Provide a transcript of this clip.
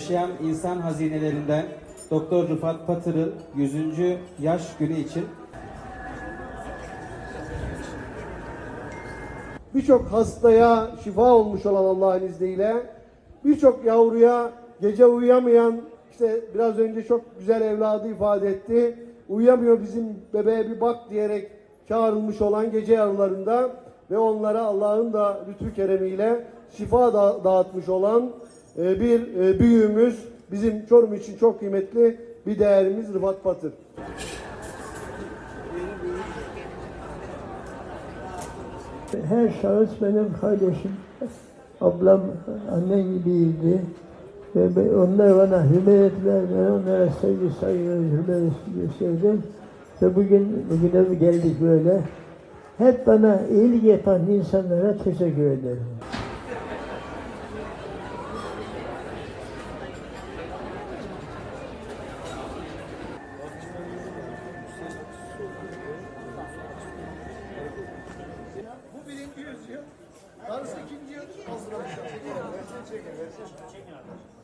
Yaşayan insan hazinelerinden Doktor Rıfat Patır'ın 100. yaş günü için birçok hastaya şifa olmuş olan Allah'ın izniyle birçok yavruya gece uyuyamayan işte biraz önce çok güzel evladı ifade etti. Uyuyamıyor bizim bebeğe bir bak diyerek çağrılmış olan gece yavrularında ve onlara Allah'ın da lütfü keremiyle şifa da dağıtmış olan e, bir e, büyüğümüz bizim Çorum için çok kıymetli bir değerimiz Rıfat Patır. Her şahıs benim kardeşim, ablam, anne gibiydi. Ve onlar bana hürmet ettiler, ben onlara sevgi, saygı, hürmet gösterdim. Ve bugün, bugüne geldik böyle. Hep bana iyilik yapan insanlara teşekkür ederim. Birinci yüzyıl. Darısı ikinci yıl hazırlamışlar. Çekin, çekin.